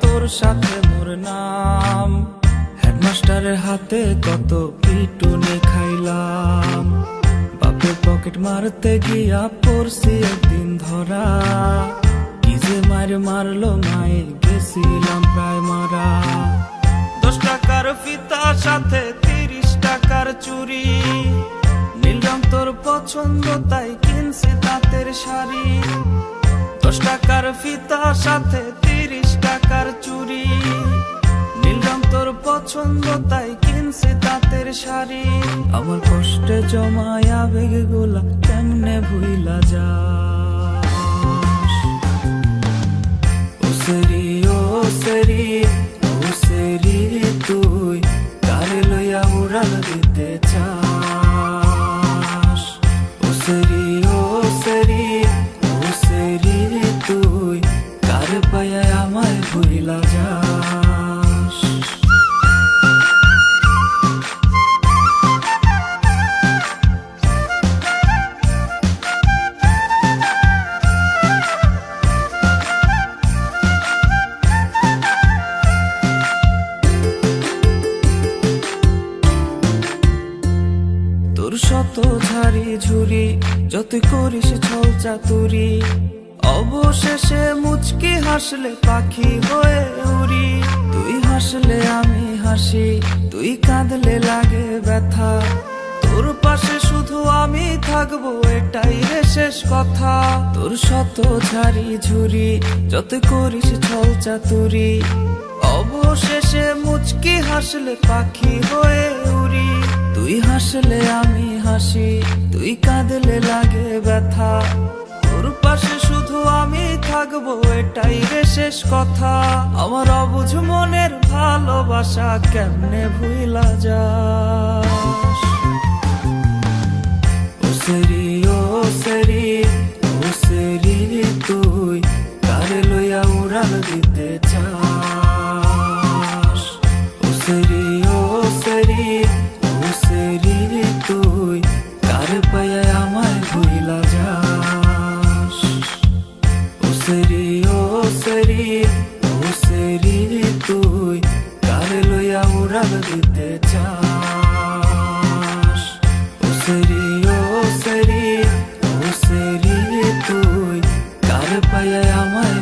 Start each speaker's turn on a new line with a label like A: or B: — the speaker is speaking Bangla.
A: তোর সাথে মোর নাম। হেডমাস্টারের হাতে কত খাইলাম। পকেট মারতে গিয়া পড়ছি একদিন ধরা। মার মারলো মায়ে, গেছিলাম প্রায় মারা। দশ টাকার ফিতার সাথে তিরিশ টাকার চুরি নীল তোর পছন্দ, তাই কিনছি তাঁতের শাড়ি। দশ টাকার ফিতার সাথে পছন্দ তাই কিনছি তাঁতের শাড়ি। আমার কষ্টে জমায় আবেগগুলা কেমনে ভুইলা যা ও সেরি ও সেরি ও সেরি তুই কারে লইয়া উড়াল দিতে চাস। শত ঝাড়ি ঝুরি যত করিস ছল চাতুরি। অবশেষে মুচকি হাসলে পাখি হয়ে উড়ি। তুই হাসলে আমি হাসি, তুই কাঁদলে লাগে ব্যথা। তোর পাশে শুধু আমি থাকব, এটাই রে শেষ কথা। তোর শত ঝাড়ি ঝুরি যত করিস ছল চাতুরি। অবশেষে মুচকি হাসলে পাখি হয়ে তুই হাসলে আমি হাসি, তুই কাঁদলে লাগে ব্যথা। তোর পাশে শুধু আমি থাকব, এটাই রে শেষ কথা। আমার অবুঝ মনের ভালোবাসা কেমনে ভুইলা যাস? ও তুই, কারে লইয়া উড়াল দিতে চাস? আমায় ভুলা যাস। ও সেরি ও সেরি ও সেরি তুই কার লইয়া উড়াল দিতে চাস? ও সেরি ও সেরি ও সেরি তুই কার পাইয়া আমায়